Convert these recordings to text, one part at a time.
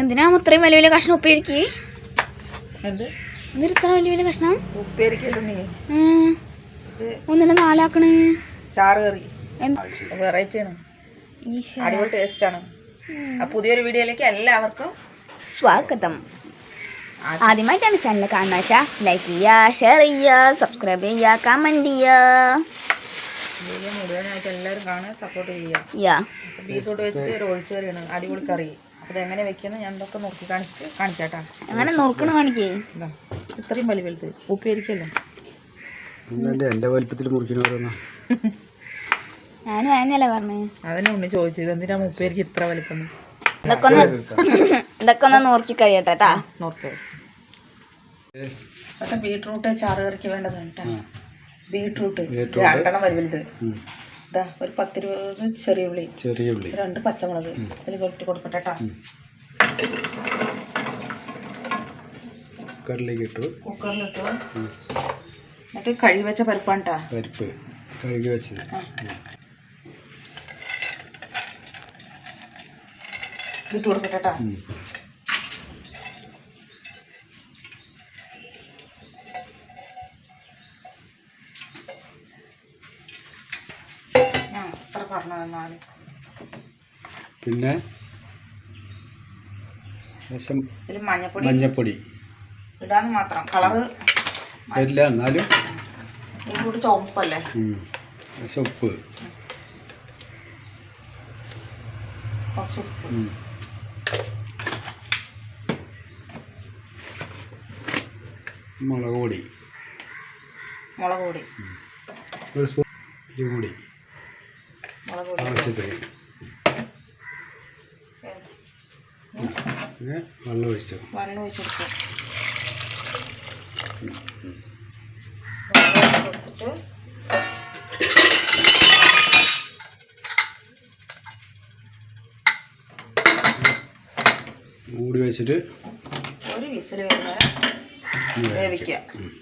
എന്തിനാ അത്രയും വലിയ വലിയ കഷ്ണം ഉപ്പേരിക്ക്? ഇത്ര വലിയ വലിയ കഷ്ണം? ഒന്നിനെ നാലാക്കണ്. ചാറ് കറി? വെറൈറ്റി ആണ്. അടിപൊളി ടേസ്റ്റ് ആണ്. പുതിയൊരു വീഡിയോയിലേക്ക് എല്ലാവർക്കും സ്വാഗതം. ആദ്യമായിട്ടാണ് ചാനൽ കാണുന്ന വെച്ചാൽ ലൈക്ക് ചെയ്യുക ഷെയർ ചെയ്യുക സബ്സ്ക്രൈബ് ചെയ്യുക കമന്റ് ചെയ്യുക. വീഡിയോ മുഴുവനായിട്ട് എല്ലാവരും കാണാൻ സപ്പോർട്ട് ചെയ്യുക. ബീറ്റ്റൂട്ട് വെച്ചിട്ട് ഒരു ഒഴിച്ചു കറിയാണ് അടിപൊളി കറി. അപ്പോൾ എങ്ങനെ വെക്കുന്നത് ഞാൻ ഇതൊക്കെ നോക്കി കാണിച്ചിട്ട് കാണിക്കാട്ടാ. അങ്ങനെ നോക്കണ കാണിക്കേ? ഇതാ ഇത്രയും വലിയ വലുത്. എന്താണ്ട് എന്റെ വലിപ്പത്തിൽ ഞാനും പറഞ്ഞേ. അതന്നെ ഉണ്ണി ചോദിച്ചത്. എന്തിനാ ഉപ്പേരിക്ക് ഇത്ര വലിപ്പം ഇതൊക്കെ ഒന്ന് ഇതൊക്കെ ഒന്ന് നോക്കി കഴിയട്ടെ കേട്ടാ നോർത്ത് അതൊക്കെ ബീട്രൂട്ട് ചാറ് കറിക്ക് വേണ്ടതാണ് കേട്ടോ ബീട്രൂട്ട്. രണ്ടെണ്ണം വലുത്. ഇതാ ഒരു പത്തിരുപത് ചെറിയ ഉള്ളി. ചെറിയ ഉള്ളി. രണ്ട് പച്ചമുളക്. അതിൽ കൊട്ടി കൊടുക്കട്ടെ കേട്ടോ കുക്കറിലേക്ക് ഇട്ടു. കുക്കറിലിട്ടു. എന്നിട്ട് കഴുകി വെച്ച പരിപ്പാണ് കേട്ടോ പരിപ്പ്. കഴുകി വെച്ചത്. ഇട്ട് കൊടുക്കട്ടെ കേട്ടോ പറഞ്ഞു പിന്നെ? ഇതിൽ മഞ്ഞപ്പൊടി. മഞ്ഞപ്പൊടി. ഇടാന്ന് മാത്രം. കളറ് വരില്ല എന്നാലും. ഇതിലൂടെ ചുവപ്പല്ലേ? ഉപ്പ് കുറച്ച് ഉപ്പ്. മുളക് പൊടി. മുളക് പൊടി. ഒരു സ്പൂൺ പൊടി മുളക് പൊടി ആവശ്യത്തിന് പിന്നെ വെള്ളം ഒഴിച്ചു വെള്ളം ഒഴിച്ച് കൊടുക്കും കൊടുത്തിട്ട് മൂടി വെച്ചിട്ട് ഒരു വിസിൽ വരുന്നവരെ വേവിക്കുക.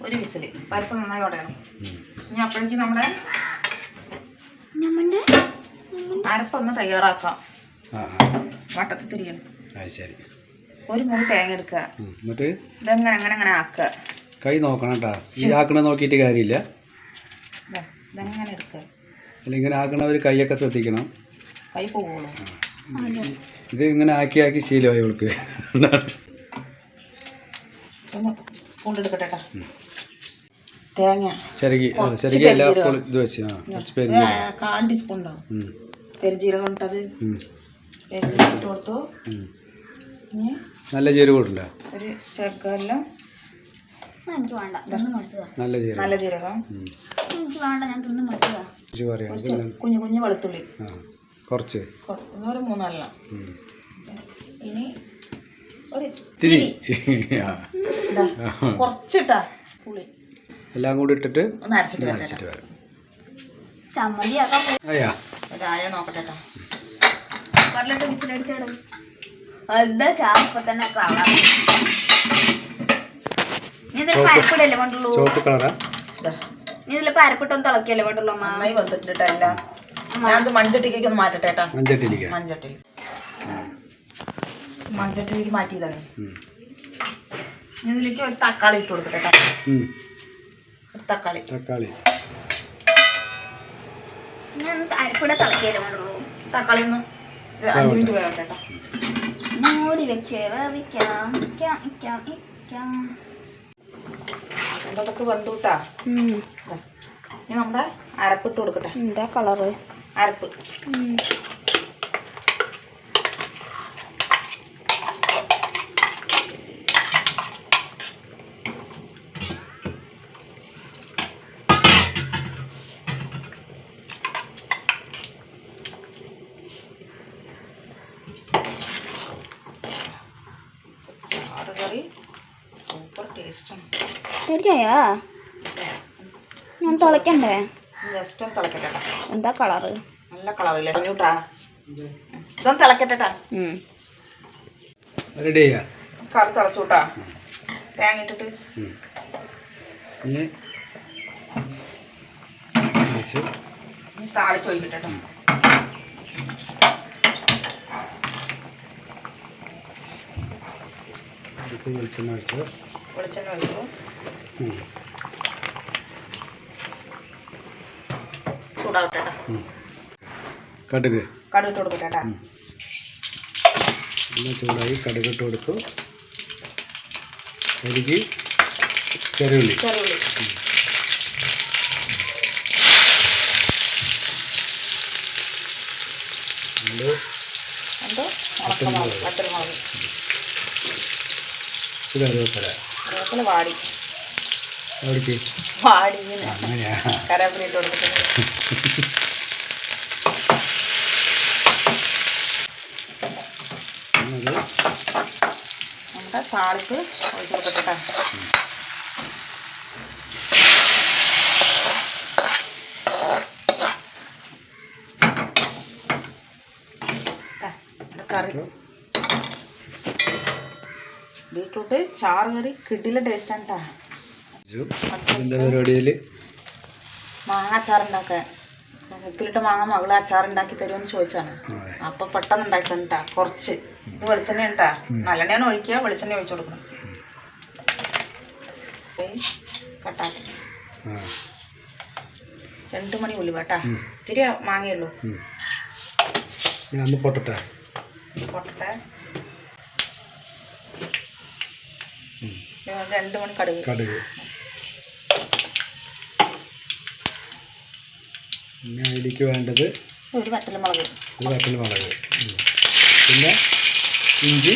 ഒരു വിസിൽ പരിപ്പ് നന്നായി ഉടയണം ഇനി അപ്പോഴേക്കും നമ്മുടെ അരപ്പൊന്ന് തയ്യാറാക്കാം. വട്ടത്തിൽ തിരിയണം. ശരി. ഒരു മുറി തേങ്ങ എടുക്കുക. എന്നിട്ട്? ഇതെങ്ങനെ അങ്ങനെ അങ്ങനെ ആക്കുക. കൈ നോക്കണം കേട്ടോ. ഈ ആക്കണ നോക്കിയിട്ട് കാര്യമില്ല. ഇതെങ്ങനെ എടുക്കുക. അല്ല ഇങ്ങനെ കൈയൊക്കെ ശ്രദ്ധിക്കണം. കൈ പോകുള്ളൂ ഇത് ഇങ്ങനെ ആക്കി ആക്കി ശീലമായി കൊണ്ടെടുക്കട്ടെ കേട്ടോ തേങ്ങ. ചെറുകി ചെറുകി എല്ലാ ഇത് വെച്ച് ആ കാൽ ടീസ്പൂൺ ഉണ്ടാവും. പെരുജീരകം ഇട്ടത്. ഇട്ട് കൊടുത്തു. നല്ല ജീരകം ഇടണ്ട? ഒരു ശകലം എനിക്ക് വേണ്ട. തിന്ന് നല്ല ജീരകം. നല്ല ജീരകം. എനിക്ക് വേണ്ട ഞാൻ തിന്ന് കുഞ്ഞു കുഞ്ഞു വെളുത്തുള്ളി. കുറച്ച്. ഒരു മൂന്നെണ്ണം. ഇനി ഒരു തിരി. കുറച്ചിട്ടാ പുളി. എല്ലാം കൂടി ഇട്ടിട്ട് ഒന്ന് അരച്ചിട്ട് അരച്ചിട്ട് വരാം. ചമ്മന്തി അയ്യാ. ഒരായ നോക്കട്ടെ കേട്ടോ കുക്കറിലിട്ട് വിസിലടിച്ചിടും എന്താ ചാപ്പ തന്നെ കളർ? ഇതിൽ പരപ്പിടല്ലേ വേണ്ടുള്ളൂ നീ ഇതിൽ പരപ്പിട്ടൊന്ന് തിളക്കിയല്ലേ വേണ്ടുള്ളൂ അമ്മ നന്നായി വന്നിട്ട് എല്ലാം. ഞാനത് മൺചട്ടിക്ക് ഒന്ന് മാറ്റട്ടെ കേട്ടാ. മഞ്ചട്ടിരിക്ക മൺചട്ടി. മൺചട്ടിയിലേക്ക് മാറ്റിയതാണ്. ഇതിലേക്ക് ഒരു തക്കാളി ഇട്ട് കൊടുക്കട്ടെ കേട്ടോ. ഒരു തക്കാളി. തക്കാളി. ഞാൻ അരപ്പിട തക്കാളി ഒന്ന് അഞ്ച് മിനിറ്റ് വേവട്ടെ കേട്ടോ മൂടി വെച്ച് വേവിക്കാം. ഇക്കാം ഇക്കാം ഇക്കാം അതൊക്കെ നമ്മുടെ അരപ്പിട്ട് കൊടുക്കട്ടെ. എന്താ കളറ്. അരപ്പ്. ചാറ് കറി. സൂപ്പർ ടേസ്റ്റാണ് ശരിയായാ ഞാൻ തിളക്കണ്ടേ? ജസ്റ്റ് ഒന്ന് തിളക്കട്ടെ എന്താ കളറ്? നല്ല കളറില്ലേ? പറഞ്ഞൂട്ടാ ഇതൊന്ന് തിളക്കട്ടെ കേട്ടോ. റെഡി കറി തിളച്ചു കൂട്ടാ തേങ്ങ ഇട്ടിട്ട്. ഉം. ഇത് വെളിച്ചെണ്ണ ഒഴിച്ചു. വെളിച്ചെണ്ണ ഒഴിച്ചു. ചൂടാവട്ടെ കേട്ടോ ഉം. കടുക്. ഇട്ട് കൊടുക്കട്ടെ ചൂടായി കൊടുത്തു. കരുകി ചെറുള്ളി ചെറുള്ളി എന്തോ ഉണക്കമുളക് ഇത് കറിവേപ്പില. കറിവേപ്പില വാടി. അവിടേക്ക് വാടി കറിവേപ്പില ഇട്ട് കൊടുത്തിട്ട്. എന്നത് നമ്മുടെ താളിപ്പ് ഒഴിച്ച് കൊടുക്കട്ടെ കറി. ബീട്രൂട്ട് ചാറ് കറി കിടില ടേസ്റ്റാണ് കേട്ടോ മാങ്ങ അച്ചാറുണ്ടാക്കാൻ മാങ്ങ മകൾ അച്ചാർ ഉണ്ടാക്കി തരുമെന്ന് ചോദിച്ചാണ് അപ്പൊ പെട്ടെന്ന് ഉണ്ടാക്കണ്ടാ കൊറച്ച്. ഇത് വെളിച്ചെണ്ണ ഉണ്ടാ നല്ലെണ്ണയാണ് ഒഴിക്കുക വെളിച്ചെണ്ണ ഒഴിച്ചു കൊടുക്കണം. രണ്ടു കട്ടാക്കി. രണ്ട് മണി ഉലുവാട്ടാ. ഇത്തിരി മാങ്ങയുള്ളൂ. പൊട്ടട്ടെ? പൊട്ടട്ടെ ഉം. ഇത് രണ്ട് മണി കടുക്. കടുക്. പിന്നെ അതിലേക്ക് വേണ്ടത് ഒരു വറ്റൽ മുളക് ഒരു വറ്റൽ മുളക് പിന്നെ ഇഞ്ചി.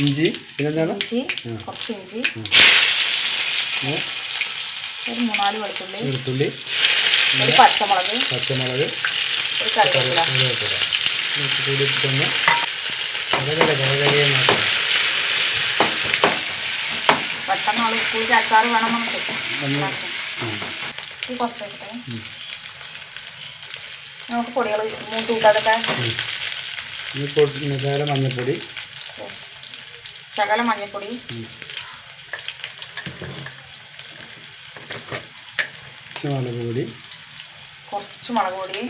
ഇഞ്ചി. പിന്നെന്താണ് ഇഞ്ചി. കുറച്ച് ഇഞ്ചി. പിന്നെ ഒരു മൂന്നാൽ വെളുത്തുള്ളി. വെളുത്തുള്ളി. ഒരു പച്ചമുളക്. പച്ചമുളക്. ഒരു കറിവേപ്പില. കൂടി ഇട്ടിട്ടൊന്ന് കരകര കരകരയെ നോക്കണം പെട്ടെന്ന് ആൾ സ്കൂളിൽ അച്ചാർ വേണമെന്ന് ഒന്ന് ഈ നമുക്ക് പൊടികൾ മൂത്ത് കൂട്ടാതൊക്കെ ശകല മഞ്ഞപ്പൊടി. മഞ്ഞപ്പൊടി. ശകലം. കുറച്ച് മുളക് പൊടി. കുറച്ച് മുളക് പൊടി.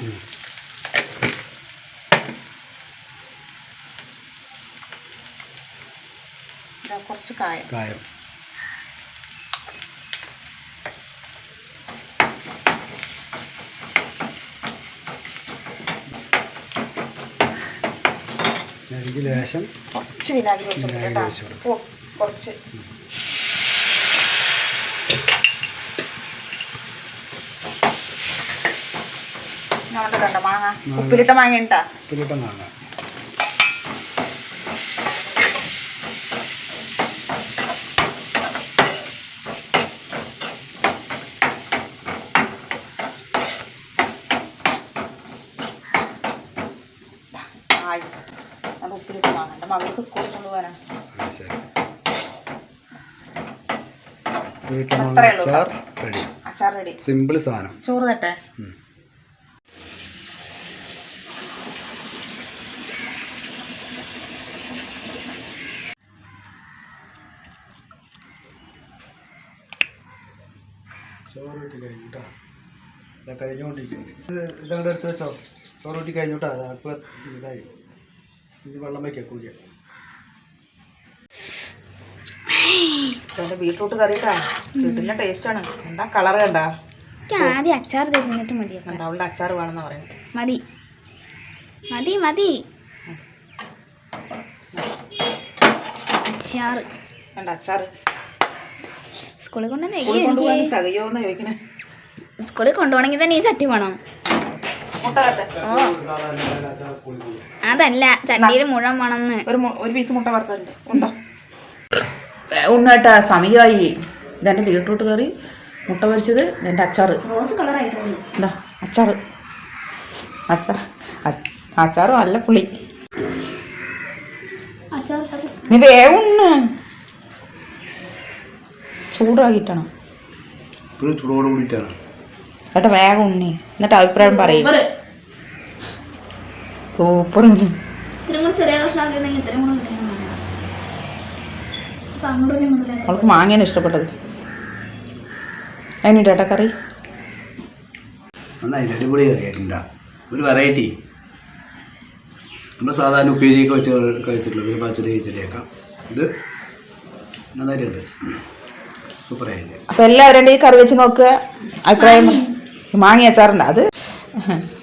കുറച്ച് കായം. കായം. എനിക്ക് ലേശം കുറച്ച് വിനാഗിരി വെച്ച് കൊടുക്കാം കുറച്ച്. നമ്മുടെ കണ്ട മാങ്ങ. ഉപ്പിലിട്ട മാങ്ങ ഉണ്ടാ ഉപ്പിലിട്ട മാങ്ങ ആയി നമ്മുടെ ഉപ്പിലിട്ട മാങ്ങ എന്റെ മകൾക്ക് സ്കൂളിൽ കൊണ്ടുപോകാനാ ആ, ശരി അച്ചാർ റെഡി. അച്ചാർ റെഡി. സിമ്പിൾ സാധനം. ചോറ് തട്ടെ. ചോറ് കഴിഞ്ഞു കേട്ടോ ഇതാ കഴിഞ്ഞുകൊണ്ടിരിക്കുന്നു. ഇത് ഇതങ്ങോട്ട് എടുത്ത് വെച്ചോ. ചോറ് കഴിഞ്ഞു കേട്ടോ അടുപ്പ് ഇതായി. ഇത് വെള്ളം വയ്ക്കാം കുഴിക്കാം എന്റെ ബീട്രൂട്ട് കറി കേട്ടാ വീട്ടിലെ ടേസ്റ്റാണ് എന്താ കളർ കണ്ടാ? ആദ്യം അച്ചാർ തരുന്നിട്ട് മതി അവളുടെ അച്ചാർ വേണമെന്നാ പറയുന്നത്. മതി. മതി മതി. അച്ചാർ കണ്ട അച്ചാർ സ്കൂളിൽ കൊണ്ടുവന്ന് സ്കൂളിൽ കൊണ്ടുപോകാൻ തികയോന്നാ ചോദിക്കണേ. സ്കൂളിൽ കൊണ്ടുപോകണമെങ്കിൽ തന്നെ ഈ ചട്ടി വേണം. അതല്ല ചട്ടിയിൽ മുഴുവൻ വേണമെന്ന്. ഒരു ഒരു പീസ് മുട്ട വറുത്തുണ്ട് ഉണ്ടോ ഉണ്ണേട്ടാ സമയമായി ഇതെന്റെ ബീട്രൂട്ട് കറി മുട്ട പൊരിച്ചത് എന്റെ അച്ചാറ്. റോസ് കളറായി എന്താ അച്ചാറ്. അച്ചാർ അച്ചാറ് നല്ല പുളി. നീ വേവുണ്ണ് ചൂടാക്കിയിട്ടാണ്. ചൂടോട് കൂടിയിട്ടാണ്. ഏട്ടാ വേഗം ഉണ്ണി. എന്നിട്ട് അഭിപ്രായം പറയും. സൂപ്പർ ഉണ്ണി. ചെറിയ കഷ്ണമാക്കിയിരുന്നെങ്കിൽ ഇത്രയും കൂടെ കിട്ടിയാൽ മതി. അപ്പൊ അങ്ങോട്ടും ഇങ്ങോട്ടും ഇല്ല. അവൾക്ക് മാങ്ങയാണ് ഇഷ്ടപ്പെട്ടത്. അതിന് ഏട്ടാ കറി. അടിപൊളി കറിയായിട്ടുണ്ടാ. ഒരു വെറൈറ്റി നമ്മൾ സാധാരണ ഉപ്പേരിയൊക്കെ വെച്ച് കഴിച്ചിട്ടുള്ള പിന്നെ പച്ചടി കഴിച്ചിട്ടേക്കാം ഇത് നന്നായിട്ടുണ്ട്. സൂപ്പറായിട്ട് അപ്പോൾ എല്ലാവരും ഈ കറി വെച്ച് നോക്കുക. അഭിപ്രായം? മാങ്ങി. അച്ചാറുണ്ട് അത്.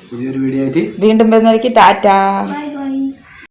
പുതിയൊരു വീഡിയോ ആയിട്ട് വീണ്ടും വരുന്നതിലേക്ക് ടാറ്റ.